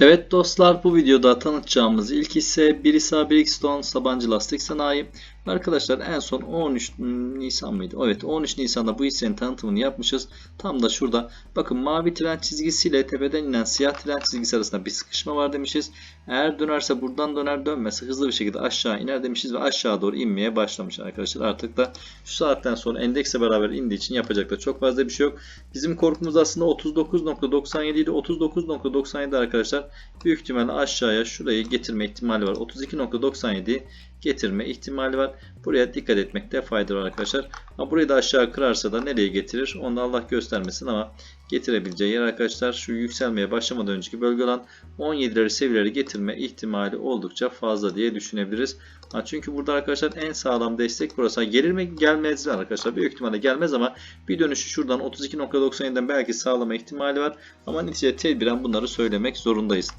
Evet dostlar bu videoda tanıtacağımız ilk ise Birisa Brixton Sabancı Lastik Sanayi. Arkadaşlar en son 13 Nisan mıydı? Evet 13 Nisan'da bu hissenin tanıtımını yapmışız. Tam da şurada bakın mavi tren çizgisiyle tepeden inen siyah tren çizgisi arasında bir sıkışma var demişiz. Eğer dönerse buradan döner dönmezse hızlı bir şekilde aşağı iner demişiz ve aşağı doğru inmeye başlamış arkadaşlar. Artık da şu saatten sonra endekse beraber indiği için yapacak da çok fazla bir şey yok. Bizim korkumuz aslında 39.97 idi. 39.97 arkadaşlar büyük ihtimalle aşağıya şurayı getirme ihtimali var. 32.97 getirme ihtimali var. Buraya dikkat etmekte fayda var arkadaşlar. Ha, burayı da aşağı kırarsa da nereye getirir? Onu da Allah göstermesin ama getirebileceği yer arkadaşlar şu yükselmeye başlamadan önceki bölge olan 17'leri seviyeleri getirme ihtimali oldukça fazla diye düşünebiliriz. Çünkü burada arkadaşlar en sağlam destek burası. Gelir mi? Gelmez arkadaşlar. Büyük ihtimalle gelmez ama bir dönüşü şuradan 32.97'den belki sağlama ihtimali var. Ama neticede tedbiren bunları söylemek zorundayız.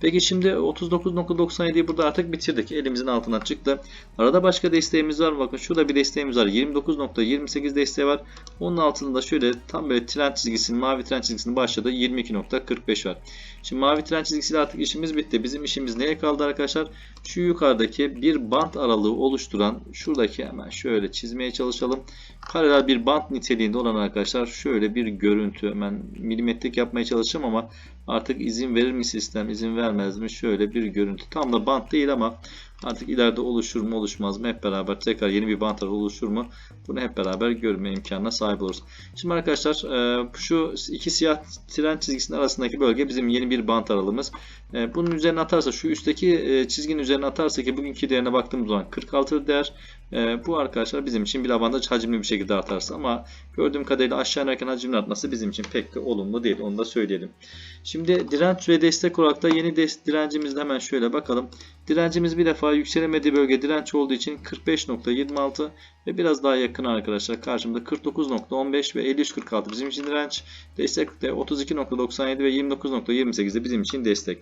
Peki şimdi 39.97'yi burada artık bitirdik. Elimizin altına çıktı. Arada başka desteğimiz var? Bakın şurada bir desteğimiz var. 29.28 desteği var. Onun altında şöyle tam böyle trend çizgisinin mavi trend çizgisinin başladığı 22.45 var. Şimdi mavi trend çizgisiyle artık işimiz bitti. Bizim işimiz neye kaldı arkadaşlar? Şu yukarıdaki bir bant aralığı oluşturan şuradaki hemen şöyle çizmeye çalışalım. Paralel bir bant niteliğinde olan arkadaşlar şöyle bir görüntü hemen milimetrik yapmaya çalışacağım ama artık izin verir mi sistem izin vermez mi şöyle bir görüntü tam da bant değil ama artık ileride oluşur mu oluşmaz mı hep beraber tekrar yeni bir bant oluşur mu bunu hep beraber görme imkanına sahip oluruz. Şimdi arkadaşlar e, şu iki siyah tren çizgisinin arasındaki bölge bizim yeni bir bant aralığımız. E, bunun üzerine atarsa şu üstteki e, çizginin üzerine atarsa ki bugünkü değerine baktığımız zaman 46 değer bu arkadaşlar bizim için bir avantaj hacimli bir şekilde artarsa ama gördüğüm kadarıyla aşağı inerken hacmin artması bizim için pek de olumlu değil onu da söyleyelim. Şimdi direnç ve destek olarak da yeni direncimizde hemen şöyle bakalım. Direncimiz bir defa yükselemediği bölge direnç olduğu için 45.26 ve biraz daha yakın arkadaşlar. Karşımda 49.15 ve 53.46 bizim için direnç. Destek de 32.97 ve 29.28 de bizim için destek.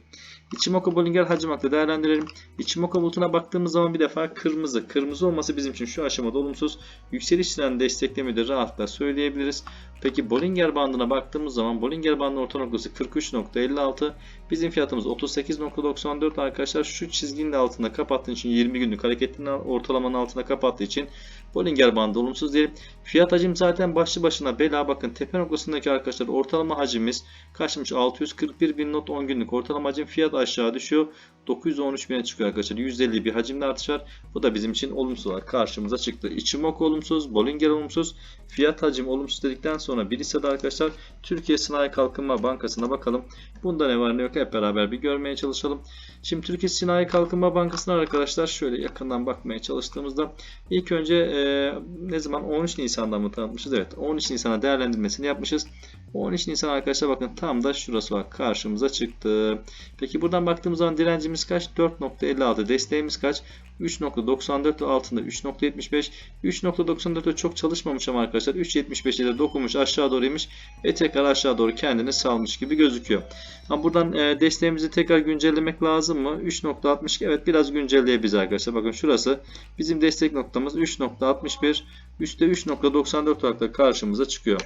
Ichimoku Bollinger hacim hakkında değerlendirelim. Ichimoku bulutuna baktığımız zaman bir defa kırmızı. Kırmızı olması bizim için şu aşamada olumsuz. Yükseliş trendini desteklemi de rahatla söyleyebiliriz. Peki Bollinger bandına baktığımız zaman Bollinger bandının orta noktası 43.56. Bizim fiyatımız 38.94 arkadaşlar. Şu çizginin altında kapattığı için 20 günlük hareketinin ortalamanın altında kapattığı için Bollinger bandı olumsuz diyelim. Fiyat hacim zaten başlı başına bela. Bakın tepe noktasındaki arkadaşlar ortalama hacimimiz kaçmış? 641 bin not 10 günlük ortalama hacim fiyat aşağı düşüyor. 913 bine çıkıyor arkadaşlar. 150 bir hacimde artış var. Bu da bizim için olumsuz olarak karşımıza çıktı. Ichimoku olumsuz, Bollinger olumsuz, fiyat hacim olumsuz dedikten sonra birisi de arkadaşlar Türkiye Sanayi Kalkınma Bankası'na bakalım. Bunda ne var ne yok hep beraber bir görmeye çalışalım. Şimdi Türkiye Sanayi Kalkınma Bankası'na arkadaşlar şöyle yakından bakmaya çalıştığımızda ilk önce e, ne zaman 13 Nisan'da mı tanıtmışız? Evet 13 Nisan'a değerlendirmesini yapmışız. 13 Nisan arkadaşlar bakın tam da şurası var karşımıza çıktı. Peki buradan baktığımız zaman direncimiz kaç? 4.56 desteğimiz kaç? 3.94 altında 3.75 3.94'te çok çalışmamış ama arkadaşlar 3.75'e de dokunmuş aşağı doğru inmiş ve tekrar aşağı doğru kendini salmış gibi gözüküyor. Ama buradan e, desteğimizi tekrar güncellemek lazım mı? 3.62 evet biraz güncelleyebiliriz arkadaşlar. Bakın şurası bizim destek noktamız 3.61 üstte 3.94 olarak da karşımıza çıkıyor.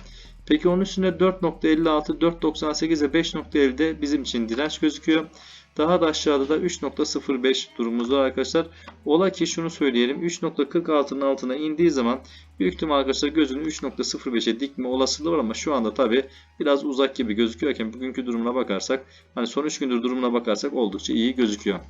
Peki onun üstünde 4.56, 4.98 ve 5.50'de bizim için direnç gözüküyor. Daha da aşağıda da 3.05 durumumuz var arkadaşlar. Ola ki şunu söyleyelim. 3.46'nın altına indiği zaman büyük ihtimal arkadaşlar gözünü 3.05'e dikme olasılığı var ama şu anda tabi biraz uzak gibi gözüküyorken bugünkü durumuna bakarsak hani son 3 gündür durumuna bakarsak oldukça iyi gözüküyor.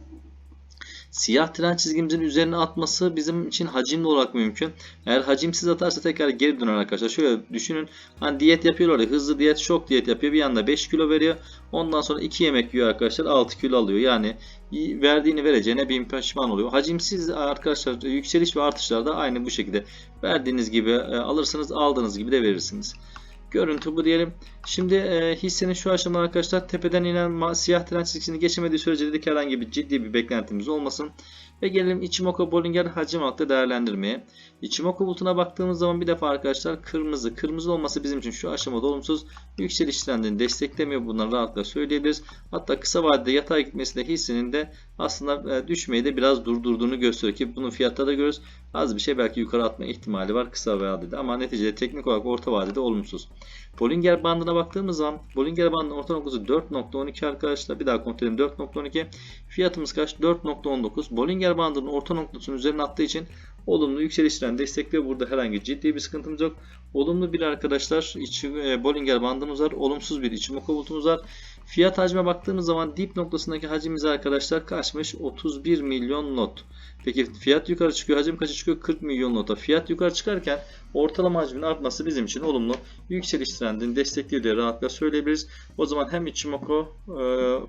Siyah tren çizgimizin üzerine atması bizim için hacimli olarak mümkün. Eğer hacimsiz atarsa tekrar geri döner arkadaşlar. Şöyle düşünün. Hani diyet yapıyorlar ya hızlı diyet şok diyet yapıyor. Bir anda 5 kilo veriyor. Ondan sonra 2 yemek yiyor arkadaşlar 6 kilo alıyor. Yani verdiğini vereceğine bin pişman oluyor. Hacimsiz arkadaşlar yükseliş ve artışlarda aynı bu şekilde. Verdiğiniz gibi e, alırsınız aldığınız gibi de verirsiniz. Görüntü bu diyelim. Şimdi e, hissenin şu aşamada arkadaşlar tepeden inen siyah tren çizgisini geçemediği sürece dedik herhangi bir ciddi bir beklentimiz olmasın. Ve gelelim Ichimoku Bollinger hacim altı değerlendirmeye. Ichimoku bulutuna baktığımız zaman bir defa arkadaşlar kırmızı. Kırmızı olması bizim için şu aşamada olumsuz. yükseliş trendini desteklemiyor. Bunları rahatlıkla söyleyebiliriz. Hatta kısa vadede yatay gitmesinde hissinin de aslında e, düşmeyi de biraz durdurduğunu gösteriyor ki bunun fiyatta da görürüz. Az bir şey belki yukarı atma ihtimali var kısa vadede ama neticede teknik olarak orta vadede olumsuz. Bollinger bandına baktığımız zaman Bollinger bandının orta noktası 4.12 arkadaşlar. Bir daha kontrol edelim 4.12. Fiyatımız kaç? 4.19. Bollinger bandının orta noktasının üzerine attığı için olumlu yükseliş trendi destekliyor. Burada herhangi ciddi bir sıkıntımız yok. Olumlu bir arkadaşlar içi, e, Bollinger bandımız var. Olumsuz bir Ichimoku bulutumuz var. Fiyat hacme baktığımız zaman dip noktasındaki hacimimiz arkadaşlar kaçmış? 31 milyon not. Peki fiyat yukarı çıkıyor. Hacim kaça çıkıyor? 40 milyon nota. Fiyat yukarı çıkarken ortalama hacmin artması bizim için olumlu. Yükseliş trendini destekliyor diye rahatlıkla söyleyebiliriz. O zaman hem Ichimoku e,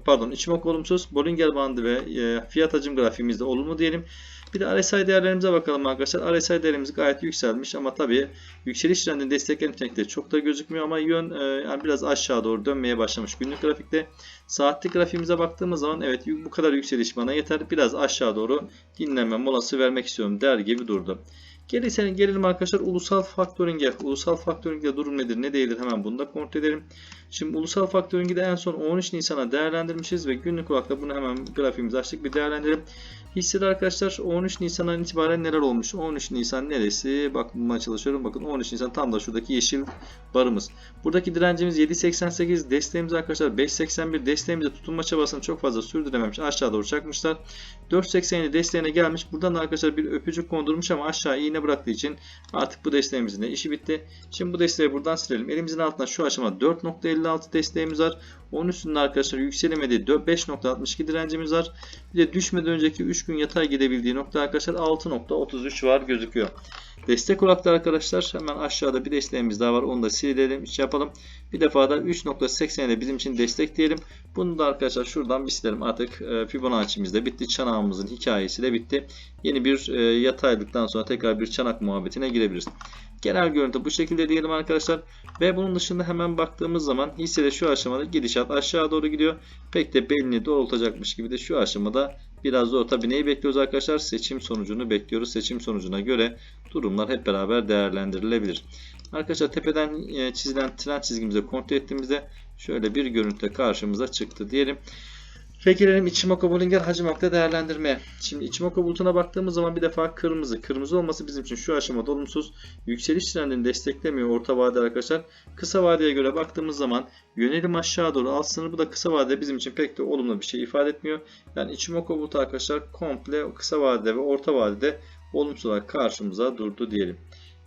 pardon Ichimoku olumsuz, Bollinger bandı ve e, fiyat hacim grafiğimizde olumlu diyelim. Bir de RSI değerlerimize bakalım arkadaşlar. RSI değerimiz gayet yükselmiş ama tabii yükseliş trendini destekleyen nitelikte çok da gözükmüyor ama yön e, yani biraz aşağı doğru dönmeye başlamış günlük grafikte. Saatlik grafiğimize baktığımız zaman evet bu kadar yükseliş bana yeter. Biraz aşağı doğru dinlenme molası vermek istiyorum der gibi durdu. Gelelim arkadaşlar ulusal faktöringe. Ulusal faktöringde durum nedir ne değildir hemen bunu da kontrol edelim. Şimdi ulusal faktöringi de en son 13 Nisan'a değerlendirmişiz ve günlük olarak da bunu hemen grafiğimizi açtık bir değerlendirelim. Hissede arkadaşlar 13 Nisan'dan itibaren neler olmuş? 13 Nisan neresi? Bakmaya çalışıyorum. Bakın 13 Nisan tam da şuradaki yeşil barımız. Buradaki direncimiz 7.88. Desteğimiz arkadaşlar 5.81. Desteğimizde tutunma çabasını çok fazla sürdürememiş. Aşağı doğru çakmışlar. 4.87 desteğine gelmiş. Buradan da arkadaşlar bir öpücük kondurmuş ama aşağı iğne bıraktığı için artık bu desteğimizin de işi bitti. Şimdi bu desteği buradan silelim. Elimizin altında şu aşamada 4.56 desteğimiz var. Onun üstünde arkadaşlar yükselemediği 5.62 direncimiz var. Bir de düşmeden önceki 3 gün yatay gidebildiği nokta arkadaşlar 6.33 var gözüküyor. Destek olarak da arkadaşlar hemen aşağıda bir desteğimiz daha var. Onu da silelim. Şey yapalım. Bir defa da 3.80 de bizim için destek diyelim. Bunu da arkadaşlar şuradan bir silelim. Artık e, Fibonacci'miz de bitti. Çanağımızın hikayesi de bitti. Yeni bir e, yataylıktan sonra tekrar bir çanak muhabbetine girebiliriz. Genel görüntü bu şekilde diyelim arkadaşlar. Ve bunun dışında hemen baktığımız zaman hissede şu aşamada gidişat aşağı doğru gidiyor. Pek de belini doğrultacakmış gibi de şu aşamada biraz zor. Tabi neyi bekliyoruz arkadaşlar? Seçim sonucunu bekliyoruz. Seçim sonucuna göre durumlar hep beraber değerlendirilebilir. Arkadaşlar tepeden e, çizilen trend çizgimize kontrol ettiğimizde şöyle bir görüntü karşımıza çıktı diyelim. Gelelim Ichimoku Bollinger hacim hakta değerlendirmeye. Şimdi Ichimoku bulutuna baktığımız zaman bir defa kırmızı. Kırmızı olması bizim için şu aşamada olumsuz. Yükseliş trendini desteklemiyor orta vade arkadaşlar. Kısa vadeye göre baktığımız zaman yönelim aşağı doğru alt sınır bu da kısa vadede bizim için pek de olumlu bir şey ifade etmiyor. Yani Ichimoku bulutu arkadaşlar komple kısa vadede ve orta vadede olumsuz olarak karşımıza durdu diyelim.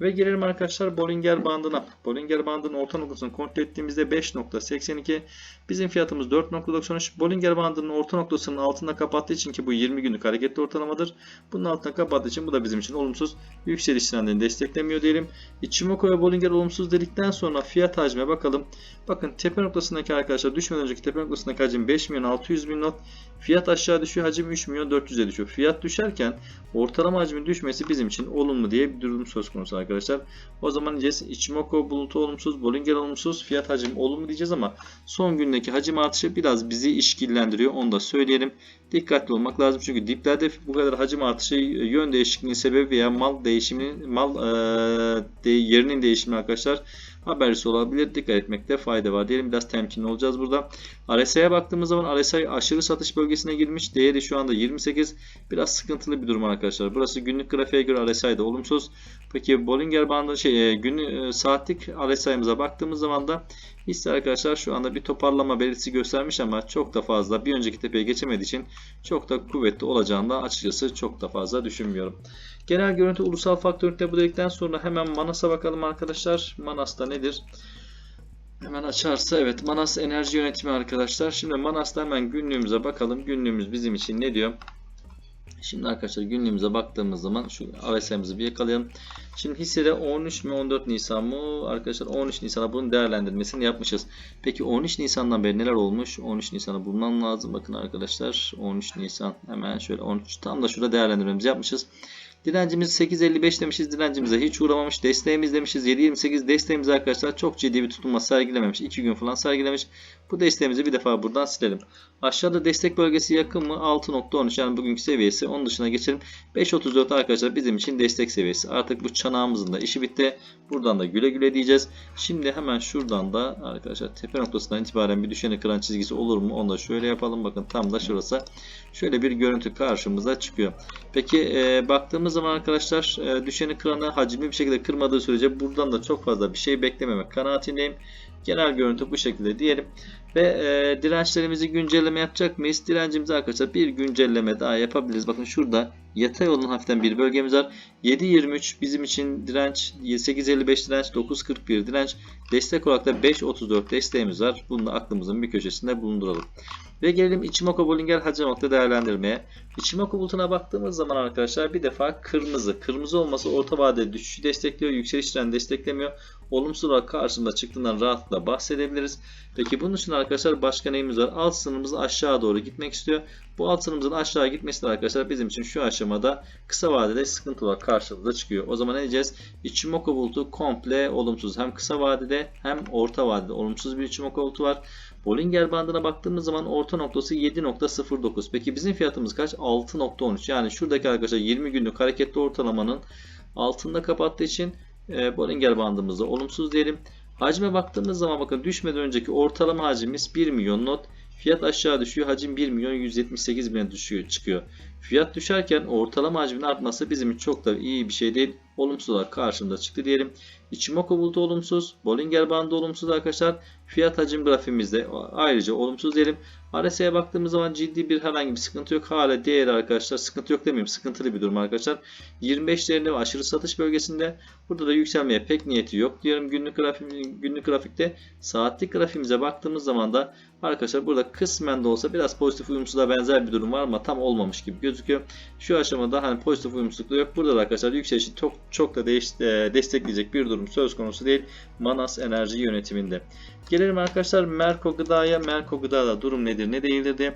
Ve gelelim arkadaşlar Bollinger bandına. Bollinger bandının orta noktasını kontrol ettiğimizde 5.82. Bizim fiyatımız 4.93. Bollinger bandının orta noktasının altında kapattığı için ki bu 20 günlük hareketli ortalamadır. Bunun altında kapattığı için bu da bizim için olumsuz. Yükseliş trendini desteklemiyor diyelim. Ichimoku ve Bollinger olumsuz dedikten sonra fiyat hacme bakalım. Bakın tepe noktasındaki arkadaşlar düşmeden önceki tepe noktasındaki hacim 5 milyon 600 bin not. Fiyat aşağı düşüyor hacim 3 milyon 400'e düşüyor. Fiyat düşerken ortalama hacmin düşmesi bizim için olumlu diye bir durum söz konusu arkadaşlar. O zaman diyeceğiz Ichimoku bulutu olumsuz, Bollinger olumsuz, fiyat hacim olumlu diyeceğiz ama son gündeki hacim artışı biraz bizi işkillendiriyor. Onu da söyleyelim. Dikkatli olmak lazım çünkü diplerde bu kadar hacim artışı yön değişikliğinin sebebi veya mal değişiminin mal e, de, yerinin değişimi arkadaşlar habercisi olabilir. Dikkat etmekte fayda var. Diyelim biraz temkinli olacağız burada. RSI'ye baktığımız zaman RSI aşırı satış bölgesine girmiş. Değeri şu anda 28. Biraz sıkıntılı bir durum arkadaşlar. Burası günlük grafiğe göre RSI de olumsuz. Peki Bollinger bandı şey günlük saatlik RSI'mize baktığımız zaman da hisse arkadaşlar şu anda bir toparlama belirtisi göstermiş ama çok da fazla bir önceki tepeye geçemediği için çok da kuvvetli olacağını da açıkçası çok da fazla düşünmüyorum. Genel görüntü ulusal faktöründe bu dedikten sonra hemen Manas'a bakalım arkadaşlar. Manas'ta nedir? Hemen açarsa evet Manas enerji yönetimi arkadaşlar. Şimdi Manas'ta hemen günlüğümüze bakalım. Günlüğümüz bizim için ne diyor? Şimdi arkadaşlar günlüğümüze baktığımız zaman şu RSI'mizi bir yakalayalım. Şimdi hissede 13 mi 14 Nisan mı? Arkadaşlar 13 Nisan'a bunun değerlendirmesini yapmışız. Peki 13 Nisan'dan beri neler olmuş? 13 Nisan'ı bulmam lazım. Bakın arkadaşlar 13 Nisan hemen şöyle 13 tam da şurada değerlendirmemizi yapmışız. Direncimiz 8.55 demişiz. Direncimize hiç uğramamış. Desteğimiz demişiz 7.28. Desteğimiz arkadaşlar çok ciddi bir tutunma sergilememiş. 2 gün falan sergilemiş. Bu desteğimizi bir defa buradan silelim. Aşağıda destek bölgesi yakın mı? 6.13 yani bugünkü seviyesi. Onun dışına geçelim. 5.34 arkadaşlar bizim için destek seviyesi. Artık bu çanağımızın da işi bitti. Buradan da güle güle diyeceğiz. Şimdi hemen şuradan da arkadaşlar tepe noktasından itibaren bir düşeni kıran çizgisi olur mu? Onu da şöyle yapalım. Bakın tam da şurası. Şöyle bir görüntü karşımıza çıkıyor. Peki e, baktığımız zaman arkadaşlar e, düşeni kıranı hacimli bir şekilde kırmadığı sürece buradan da çok fazla bir şey beklememek kanaatindeyim. Genel görüntü bu şekilde diyelim. Ve e, dirençlerimizi güncelleme yapacak mıyız? Direncimizi arkadaşlar bir güncelleme daha yapabiliriz. Bakın şurada yatay olan hafiften bir bölgemiz var. 7.23 bizim için direnç, 8.55 direnç, 9.41 direnç. Destek olarak da 5.34 desteğimiz var. Bunu da aklımızın bir köşesinde bulunduralım. Ve gelelim Ichimoku Bollinger Hacimok'ta değerlendirmeye. Ichimoku bulutuna baktığımız zaman arkadaşlar bir defa kırmızı. Kırmızı olması orta vadede düşüşü destekliyor. Yükseliş trendi desteklemiyor. Olumsuz olarak karşımıza çıktığından rahatlıkla bahsedebiliriz. Peki bunun için arkadaşlar başka neyimiz var? Alt sınırımız aşağı doğru gitmek istiyor. Bu alt sınırımızın aşağı gitmesi de arkadaşlar bizim için şu aşamada kısa vadede sıkıntı olarak karşımıza çıkıyor. O zaman ne diyeceğiz? Ichimoku bulutu komple olumsuz. Hem kısa vadede hem orta vadede olumsuz bir Ichimoku bulutu var. Bollinger bandına baktığımız zaman orta noktası 7.09. Peki bizim fiyatımız kaç? 6.13. Yani şuradaki arkadaşlar 20 günlük hareketli ortalamanın altında kapattığı için e, Bollinger bandımızda olumsuz diyelim. Hacme baktığımız zaman bakın düşmeden önceki ortalama hacimimiz 1 milyon not. Fiyat aşağı düşüyor. Hacim 1 milyon 178 bine düşüyor, çıkıyor. Fiyat düşerken ortalama hacmin artması bizim çok da iyi bir şey değil. Olumsuz olarak karşımıza çıktı diyelim. Ichimoku bulutu olumsuz. Bollinger bandı olumsuz arkadaşlar. Fiyat hacim grafiğimizde ayrıca olumsuz diyelim. RSI'ye baktığımız zaman ciddi bir herhangi bir sıkıntı yok. Hala değeri arkadaşlar sıkıntı yok demeyeyim. Sıkıntılı bir durum arkadaşlar. 25 değerinde ve aşırı satış bölgesinde. Burada da yükselmeye pek niyeti yok diyorum günlük, grafik, günlük grafikte. Saatlik grafiğimize baktığımız zaman da arkadaşlar burada kısmen de olsa biraz pozitif uyumsuzluğa benzer bir durum var ama tam olmamış gibi gözüküyor. Şu aşamada hani pozitif uyumsuzluk yok. Burada da arkadaşlar yükselişi çok, çok da değiş, e, destekleyecek bir durum söz konusu değil. Manas Enerji yönetiminde. Gelelim arkadaşlar Merko Gıda'ya. Merko Gıda'da durum nedir ne değildir diye.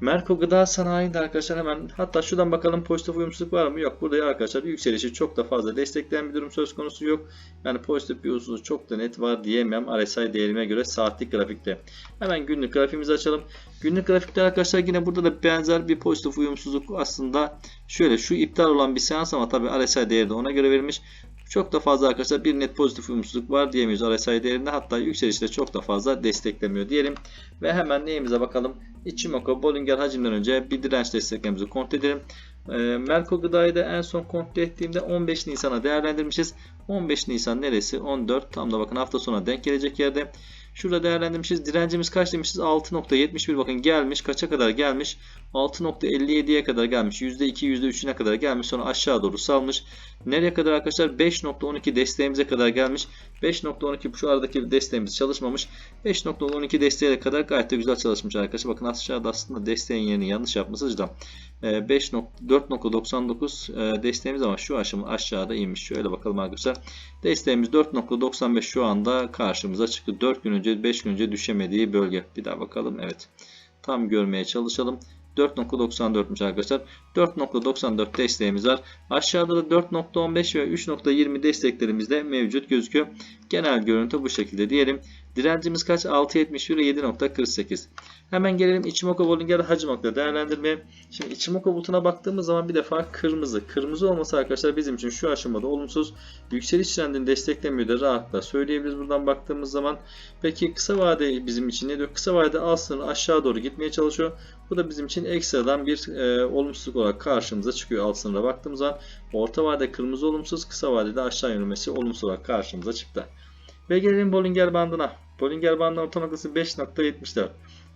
Merko Gıda Sanayi'nde arkadaşlar hemen hatta şuradan bakalım pozitif uyumsuzluk var mı? Yok. Burada arkadaşlar yükselişi çok da fazla destekleyen bir durum söz konusu yok. Yani pozitif bir uyumsuzluk çok da net var diyemem RSI değerime göre saatlik grafikte. Hemen günlük grafiğimizi açalım. Günlük grafikte arkadaşlar yine burada da benzer bir pozitif uyumsuzluk aslında şöyle şu iptal olan bir seans ama tabi RSI değeri de ona göre verilmiş. Çok da fazla arkadaşlar bir net pozitif uyumsuzluk var diyemeyiz RSI değerinde. Hatta yükselişte çok da fazla desteklemiyor diyelim. Ve hemen neyimize bakalım. Ichimoku Bollinger hacimden önce bir direnç desteklerimizi kontrol edelim. E, Merko Gıda'yı da en son kontrol ettiğimde 15 Nisan'a değerlendirmişiz. 15 Nisan neresi? 14. Tam da bakın hafta sona denk gelecek yerde. Şurada değerlendirmişiz. Direncimiz kaç demişiz? 6.71 bakın gelmiş. Kaça kadar gelmiş? 6.57'ye kadar gelmiş. %2, %3'üne kadar gelmiş. Sonra aşağı doğru salmış. Nereye kadar arkadaşlar? 5.12 desteğimize kadar gelmiş. 5.12 şu aradaki desteğimiz çalışmamış. 5.12 desteğe kadar gayet de güzel çalışmış arkadaşlar. Bakın aşağıda aslında desteğin yerini yanlış yapmışız da. 4.99 desteğimiz ama şu aşama aşağıda inmiş. Şöyle bakalım arkadaşlar. Desteğimiz 4.95 şu anda karşımıza çıktı. 4 gün önce 5 gün önce düşemediği bölge. Bir daha bakalım. Evet. Tam görmeye çalışalım. 4.94'müş arkadaşlar. 4.94 desteğimiz var. Aşağıda da 4.15 ve 3.20 desteklerimiz de mevcut gözüküyor. Genel görüntü bu şekilde diyelim. Direncimiz kaç? 6.71 ve 7.48. Hemen gelelim Ichimoku Bollinger Hacimok'la değerlendirmeye. Şimdi Ichimoku bulutuna baktığımız zaman bir defa kırmızı. Kırmızı olması arkadaşlar bizim için şu aşamada olumsuz. Yükseliş trendini desteklemiyor da rahatla söyleyebiliriz buradan baktığımız zaman. Peki kısa vade bizim için ne diyor? Kısa vade al sınırı aşağı doğru gitmeye çalışıyor. Bu da bizim için ekstradan bir e, olumsuzluk olarak karşımıza çıkıyor alt sınıra baktığımız zaman. Orta vade kırmızı olumsuz, kısa vadede aşağı yönelmesi olumsuz olarak karşımıza çıktı. Ve gelelim Bollinger bandına. Bollinger bandının orta noktası 5.74.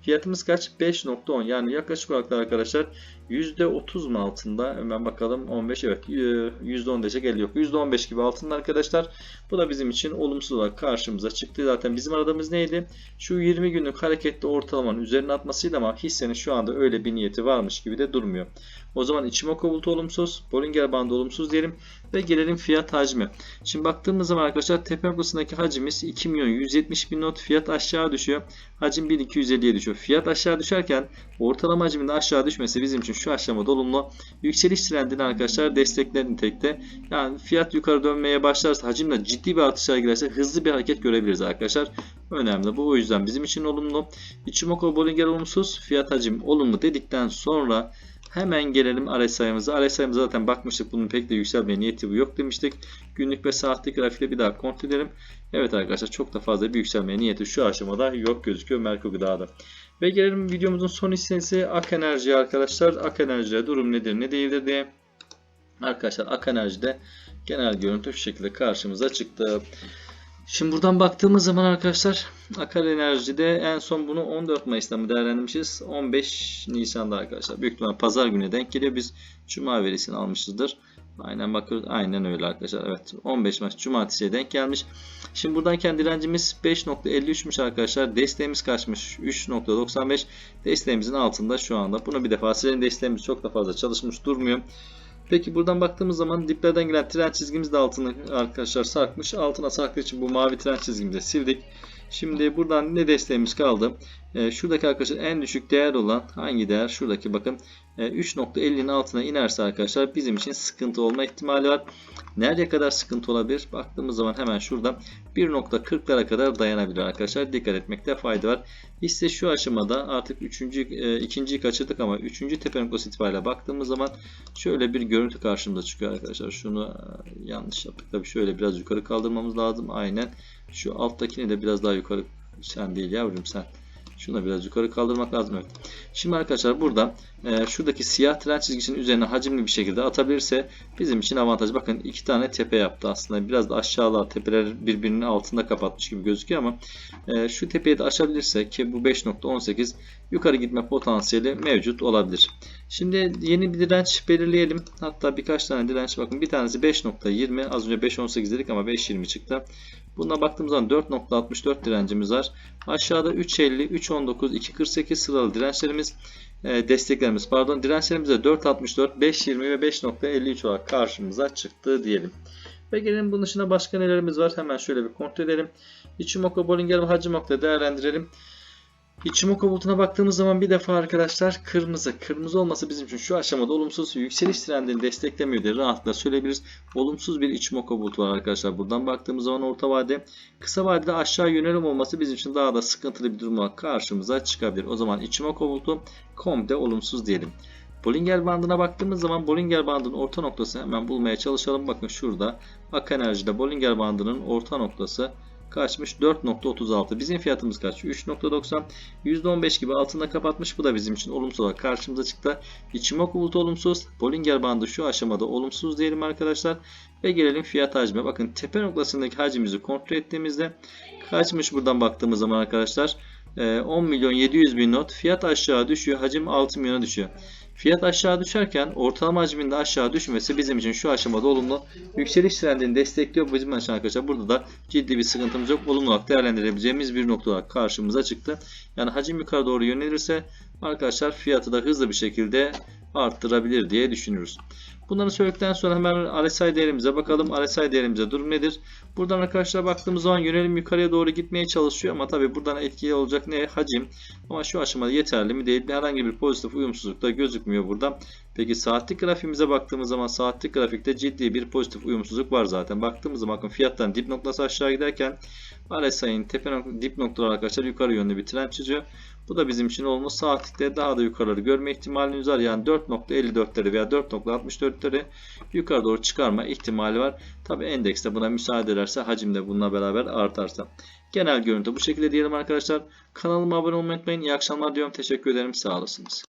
Fiyatımız kaç? 5.10 yani yaklaşık olarak da arkadaşlar %30 mu altında? Hemen bakalım 15 evet %15'e geliyor. %15 gibi altında arkadaşlar. Bu da bizim için olumsuz olarak karşımıza çıktı. Zaten bizim aradığımız neydi? Şu 20 günlük hareketli ortalamanın üzerine atmasıydı ama hissenin şu anda öyle bir niyeti varmış gibi de durmuyor. O zaman Ichimoku bulutu olumsuz, Bollinger bandı olumsuz diyelim ve gelelim fiyat hacmi. Şimdi baktığımız zaman arkadaşlar tepe noktasındaki hacimiz 2 milyon 170 bin not fiyat aşağı düşüyor. Hacim 1250'ye düşüyor. Fiyat aşağı düşerken ortalama hacmin de aşağı düşmesi bizim için şu aşamada olumlu. Yükseliş trendini arkadaşlar destekler nitelikte. Yani fiyat yukarı dönmeye başlarsa hacimle ciddi bir artışlar girerse hızlı bir hareket görebiliriz arkadaşlar. Önemli bu o yüzden bizim için olumlu. Ichimoku Bollinger olumsuz. Fiyat hacim olumlu dedikten sonra Hemen gelelim RSI'mıza. RSI'mıza zaten bakmıştık. Bunun pek de yükselmeye niyeti bu yok demiştik. Günlük ve saatlik grafikle bir daha kontrol edelim. Evet arkadaşlar çok da fazla bir yükselmeye niyeti şu aşamada yok gözüküyor Merkur Gıda'da. Ve gelelim videomuzun son hissesi Ak Enerji arkadaşlar. Ak Enerji'de durum nedir ne değildir diye. Arkadaşlar Ak Enerji'de genel görüntü şu şekilde karşımıza çıktı. Şimdi buradan baktığımız zaman arkadaşlar Akar Enerji'de en son bunu 14 Mayıs'ta mı değerlendirmişiz? 15 Nisan'da arkadaşlar. Büyük ihtimal pazar gününe denk geliyor. Biz Cuma verisini almışızdır. Aynen bakıyoruz. Aynen öyle arkadaşlar. Evet 15 Mayıs Cumartesi'ye denk gelmiş. Şimdi buradan direncimiz 5.53'müş arkadaşlar. Desteğimiz kaçmış? 3.95. Desteğimizin altında şu anda. Bunu bir defa silelim. Desteğimiz çok da fazla çalışmış durmuyor. Peki buradan baktığımız zaman diplerden gelen tren çizgimiz de altına arkadaşlar sarkmış. Altına sarktığı için bu mavi tren çizgimizi sildik. Şimdi buradan ne desteğimiz kaldı? Ee, şuradaki arkadaşlar en düşük değer olan hangi değer? Şuradaki bakın e, 3.50'nin altına inerse arkadaşlar bizim için sıkıntı olma ihtimali var. Nereye kadar sıkıntı olabilir? Baktığımız zaman hemen şurada 1.40'lara kadar dayanabilir arkadaşlar. Dikkat etmekte fayda var. Hisse şu aşamada artık 3. E, ikinciyi kaçırdık ama 3. tepe noktası itibariyle baktığımız zaman şöyle bir görüntü karşımıza çıkıyor arkadaşlar. Şunu e, yanlış yaptık. Tabii şöyle biraz yukarı kaldırmamız lazım. Aynen. Şu alttakini de biraz daha yukarı sen değil yavrum sen. Şunu da biraz yukarı kaldırmak lazım. Evet. Şimdi arkadaşlar burada e, şuradaki siyah tren çizgisinin üzerine hacimli bir şekilde atabilirse bizim için avantaj. Bakın iki tane tepe yaptı aslında. Biraz da aşağıda tepeler birbirinin altında kapatmış gibi gözüküyor ama e, şu tepeyi de aşabilirse ki bu 5.18 yukarı gitme potansiyeli mevcut olabilir. Şimdi yeni bir direnç belirleyelim. Hatta birkaç tane direnç bakın. Bir tanesi 5.20 az önce 5.18 dedik ama 5.20 çıktı. Buna baktığımız zaman 4.64 direncimiz var. Aşağıda 3.50, 3.19, 2.48 sıralı dirençlerimiz, e, desteklerimiz pardon. Dirençlerimiz de 4.64, 5.20 ve 5.53 olarak karşımıza çıktı diyelim. Ve gelelim bunun dışında başka nelerimiz var. Hemen şöyle bir kontrol edelim. Ichimoku, Bollinger ve Hacimok'ta değerlendirelim. Ichimoku bulutuna baktığımız zaman bir defa arkadaşlar kırmızı. Kırmızı olması bizim için şu aşamada olumsuz yükseliş trendini desteklemiyor diye rahatlıkla söyleyebiliriz. Olumsuz bir Ichimoku bulutu var arkadaşlar. Buradan baktığımız zaman orta vade. Kısa vadede aşağı yönelim olması bizim için daha da sıkıntılı bir duruma karşımıza çıkabilir. O zaman Ichimoku bulutu komple olumsuz diyelim. Bollinger bandına baktığımız zaman Bollinger bandının orta noktasını hemen bulmaya çalışalım. Bakın şurada Ak Enerji'de Bollinger bandının orta noktası kaçmış? 4.36. Bizim fiyatımız kaç? 3.90. %15 gibi altında kapatmış. Bu da bizim için olumsuz olarak karşımıza çıktı. Ichimoku bulutu olumsuz. Bollinger bandı şu aşamada olumsuz diyelim arkadaşlar. Ve gelelim fiyat hacme. Bakın tepe noktasındaki hacmimizi kontrol ettiğimizde kaçmış buradan baktığımız zaman arkadaşlar? 10 milyon 700 bin not. Fiyat aşağı düşüyor. Hacim 6 milyona düşüyor. Fiyat aşağı düşerken ortalama hacmin de aşağı düşmesi bizim için şu aşamada olumlu. Yükseliş trendini destekliyor bizim için arkadaşlar. Burada da ciddi bir sıkıntımız yok. Olumlu olarak değerlendirebileceğimiz bir nokta olarak karşımıza çıktı. Yani hacim yukarı doğru yönelirse arkadaşlar fiyatı da hızlı bir şekilde arttırabilir diye düşünüyoruz. Bunları söyledikten sonra hemen RSI değerimize bakalım. RSI değerimize durum nedir? Buradan arkadaşlar baktığımız zaman yönelim yukarıya doğru gitmeye çalışıyor ama tabi buradan etkili olacak ne? Hacim. Ama şu aşamada yeterli mi değil. Herhangi bir pozitif uyumsuzluk da gözükmüyor burada. Peki saatlik grafiğimize baktığımız zaman saatlik grafikte ciddi bir pozitif uyumsuzluk var zaten. Baktığımız zaman bakın fiyattan dip noktası aşağı giderken RSI'nin tepe nok dip noktaları arkadaşlar yukarı yönlü bir trend çiziyor. Bu da bizim için olumlu. Saatlikte daha da yukarıları görme ihtimalimiz var. Yani 4.54'leri veya 4.64'leri yukarı doğru çıkarma ihtimali var. Tabi endeks de buna müsaade ederse hacim de bununla beraber artarsa. Genel görüntü bu şekilde diyelim arkadaşlar. Kanalıma abone olmayı unutmayın. İyi akşamlar diyorum. Teşekkür ederim. Sağ olasınız.